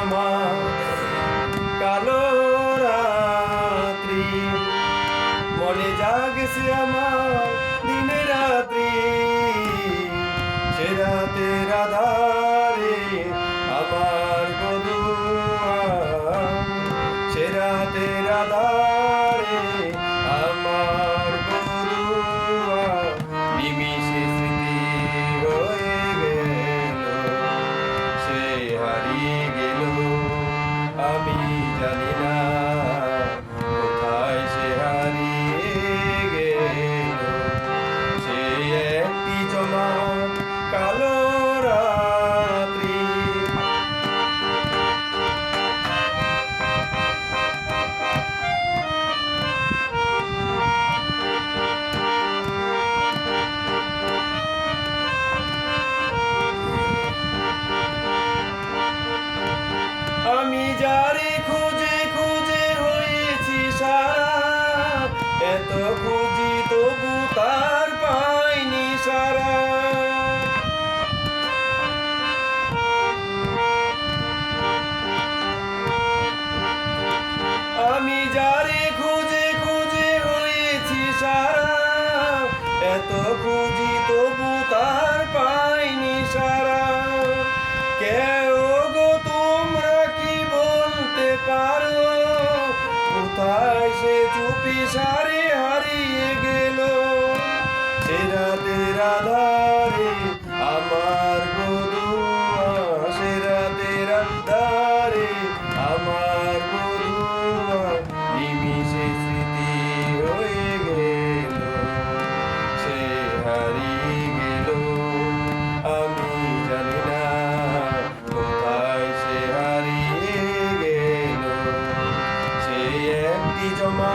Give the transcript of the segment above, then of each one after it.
আমার কালো রাত্রি। মনে জাগছে আমার দিনে রাত্রি। সে রাতে রাধা যারে খুঁজে খুঁজে হয়েছি সারা এত সারে হারিয়ে গেল। সে রাতে রাধারে আমার বধুয়া সে রাতে রাধারে আমার বধুয়া নিমিষে স্মৃতি হয়ে গেল। সে হারিয়ে গেল। আমি জানি না কোথায় সে হারিয়ে গেল। সে একটি জমা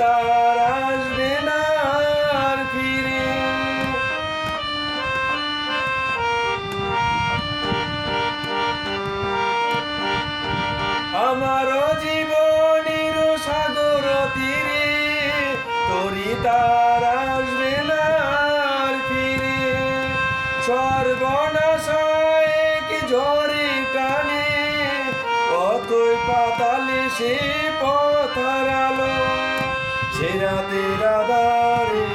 তরি আসবে না ফিরে। আমার জীবনের সাগর তীরে তরি তার আসবে না ফিরে। সর্বনাশায় কি ঝরে টানে, অতই পাতালে সে সেরা তেরা দারে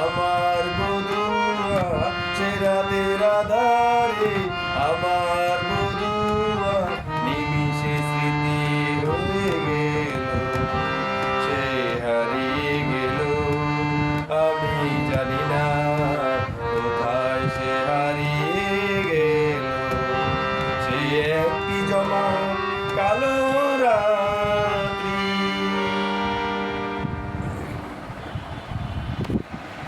আমার বধুয়া সেরাতে তেরা দারে আমার বধুয়া নিমিষে স্মৃতি হয়ে গেল, সে হারিয়ে গেল। আমি জানি না কোথায় সে হারিয়ে গেল। সে একটি জমা কালো